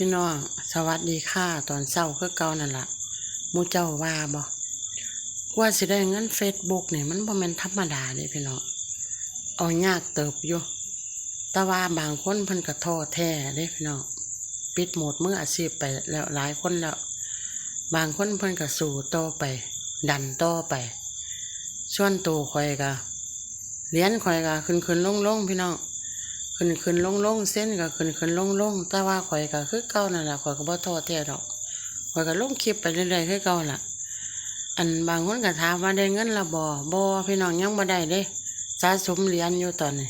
พี่น้องสวัสดีค่ะตอนเช้าคือเก่านั่นละมูเจ้าว่าบ่ว่าสิได้เงินเฟซบุ๊กเนี่ยมันบ่แม่นธรรมดาเด้พี่น้องเอายากเติบอยู่แต่ว่าบางคนเพิ่นก็ท้อแท้เด้พี่น้องปิดหมดมืออาชีพไปแล้วหลายคนแล้ว บางคนเพิ่นก็สู้ต่อไป ดันต่อไปส่วนตัวข่อยก็เรียญข่อยก็ขึ้นขึ้นลงลงพี่น้อง ขึ้นขึ้นลงลงเส้นก็ขึ้นขึ้นลงลงแต่ว่าข่อยก็คือเก่านั่นแหละข่อยก็บ่ท้อแท้ดอกข่อยก็ลงคลิปไปเรื่อยๆคือเก่าล่ะ อันบางคนก็ถามว่าได้เงินละบ่บ่พี่น้องยังบ่ได้เด้สะสมเหรียญอยู่ตอนนี้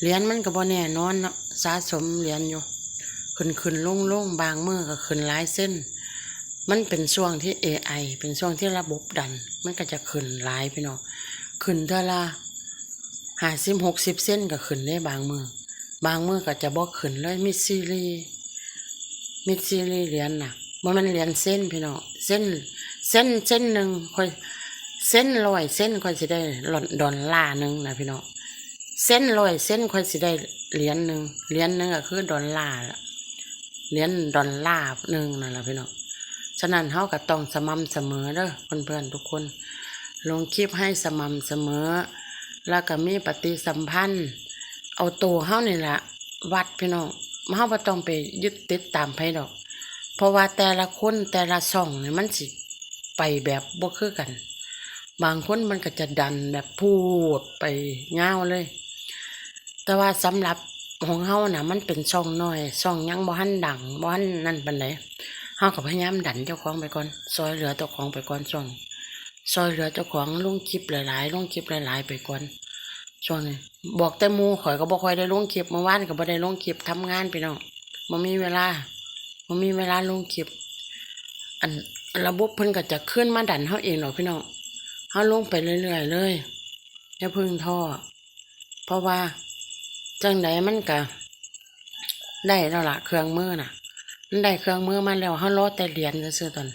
เหรียญมันก็บ่แน่นอนเนาะสะสมเหรียญอยู่ ขึ้นขึ้นลงลงบางมือก็ขึ้นหลายเส้น มันเป็นช่วงที่ AI เป็นช่วงที่ระบบดัน มันก็จะขึ้นหลายพี่น้องขึ้นเท่าละห้าสิบหกสิบเส้นก็ขึ้นได้บางมือ บางมือก็จะบอกขึ้นเลยมิซีรีมิซีรีเหรียญน่ะบ่แมันเหรียญเส้นพี่น้องเส้น เส้นเส้นหนึ่งค่อยเส้นร้อยเส้นค่อยสิได้หล่อนดอลลาหนึ่งนะพี่น้องเส้นร้อยเส้นค่อยสิได้เหรียญหนึ่งเหรียญหนึ่งก็คือดอลลาเหรียญดอลลาหนึ่งนั่นแหละพี่น้องฉะนั้นเฮาก็ต้องสม่ำเสมอเด้อเพื่อนๆทุกคน ลงคลิปให้สม่ำเสมอ แล้วก็มีปฏิสัมพันธ์ เอาตัวเฮานี่แหละวัดพี่น้องเฮาบ่ต้องไปยึดติดตามไผดอก เพราะว่าแต่ละคนแต่ละช่องนี่มันสิไปแบบบ่คือกัน บางคนมันก็จะดันแบบพูดไปยาวเลย แต่ว่าสำหรับของเฮาน่ะ มันเป็นช่องน้อยช่องยังบ่ทันดังบ่ทันนั่นปานใดเฮาก็พยายามดันเจ้าของไปก่อนซอยเหลือเจ้าของไปก่อนช่องซอยเหลือเจ้าของลงคลิปหลายๆลงคลิปหลายๆไปก่อน ช่วงนี้บอกแต่มูข่อยก็บ่ค่อยได้ลงคลิปเมื่อวานก็บ่ได้ลงคลิปทำงานพี่น้องบ่มีเวลาบ่มีเวลาลงคลิป อันระบบเพิ่นก็จะขึ้นมาดันเฮาเองหรอพี่น้องเฮาลงไปเรื่อยๆเลยอย่าเพึ่งท้อเพราะว่าจังไดมันก็ได้แล้วละเครื่องมือน่ะมันได้เครื่องมือมาแล้วเฮารอแต่เหรียญซื่อๆตอน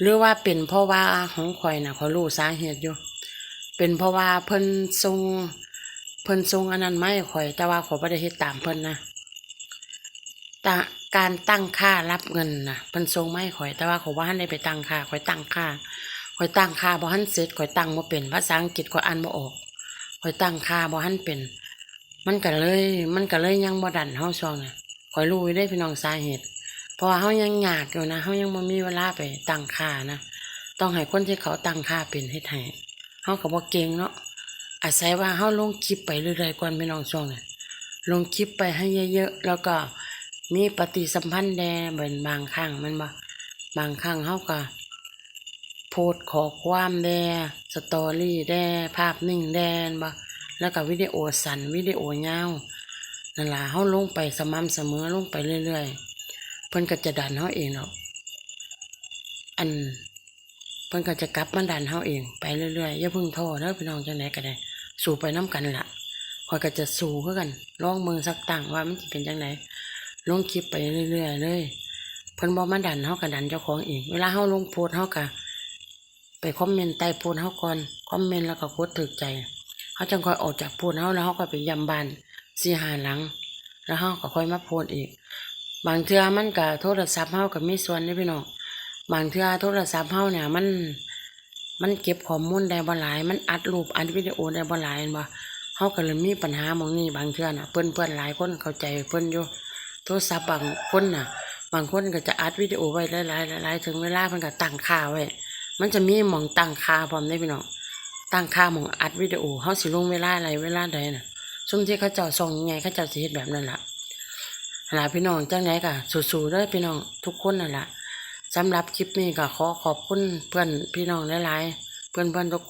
หรือว่าเป็นเพราะว่าของข่อยน่ะข่อยรู้สาเหตุอยู่ เป็นเพราะว่าเพิ่นทรงเพิ่นทรงอันนั้นไม่ข่อย แต่ว่าขอยบ่ได้เฮ็ดตามเพิ่นนะตาการตั้งค่ารับเงินนะเพิ่นทรงไม่ข่อย แต่ว่าขอยบ่ทันได้ไปตั้งค่าข่อยตั้งค่าข่อยตั้งค่าบ่ทันเสร็จข่อยตั้งบ่เป็นภาษาอังกฤษข่อยอ่านบ่ออกข่อยตั้งค่าบ่ทันเป็น มันก็เลย มันก็เลยยังบ่ดันเฮาช่วงน่ะข่อยรู้อยู่ได้พี่น้องสาเหตุเพราะเฮายังยากอยู่นะเฮายังบ่มีเวลาไปตั้งค่านะต้องให้คนที่เขาตั้งค่าเป็นเฮ็ดให้ เฮาก็บ่เก่งเนาะอาศัยว่าเฮาลงคลิปไปเรื่อยๆก่อนพี่น้องช่วงนี้ลงคลิปไปให้เยอะๆแล้วก็มีปฏิสัมพันธ์แดเป็นบางครั้งมันบ่บางครั้งเฮาก็โพสขอความแดสตอรี่แดภาพนิ่งแดนบ่แล้วก็วิดีโอสั้นวิดีโอยาวนั่นล่ะเฮาลงไปสม่ำเสมอลงไปเรื่อยๆเพิ่นก็จะดันเฮาเองเนาะอัน พิ่นก็จะกลับมาดันเฮาเองไปเรื่อยๆอย่าเพิ่งท้อเด้อพี่น้องจังไดก็ได้สู้ไปน้ำกันล่ะข่อยก็จะสู้คือกันลองมือสักตั้งว่ามันสิเป็นจังไดลงคลิปไปเรื่อยๆเลยเพิ่นบ่มาดันเฮาก็ดันเจ้าของเองเวลาเฮาลงโพสเฮาก็ไปคอมเมนต์ใต้โพสเฮาก่อนคอมเมนต์แล้วก็กดถูกใจเฮาจังค่อยออกจากโพสเฮาแล้วเฮาก็ไปยำบ้านสิหาหลัง แล้วเฮาก็ค่อยมาโพสอีก บางเทื่อมันก็โทรศัพท์เฮาก็มีส่วนเด้พี่น้อง บางเทื่อโทรศัพท์เฮาเนี่ยมันมันเก็บข้อมูลได้บ่หลาย มันอัดรูปอัดวิดีโอได้บ่หลายแม่นบ่เฮาก็เลยมีปัญหาหมองนี้บางเทื่อน่ะเพิ่นๆหลายคนเข้าใจเพิ่นอยู่โทรศัพท์บางคนน่ะ บางคนก็จะอัดวิดีโอไว้หลายๆหลายๆถึงเวลาเพิ่นก็ตั้งค่าไว้มันจะมีหม่องตั้งค่าพร้อมได้พี่น้องตั้งค่าหม่องอัดวิดีโอเฮาสิลงเวลาอะไรเวลาใดน่ะซุมที่เขาเจ้าส่องยังไงเขาเจ้าสิเฮ็ดแบบนั้นล่ะหล่ะพี่น้องจังไดก็สู้ๆเด้อพี่น้องทุกคนนั่นล่ะ สำหรับคลิปนี้ก็ขอขอบคุณเพื่อนพี่น้องหลายๆ เพื่อนๆทุกคน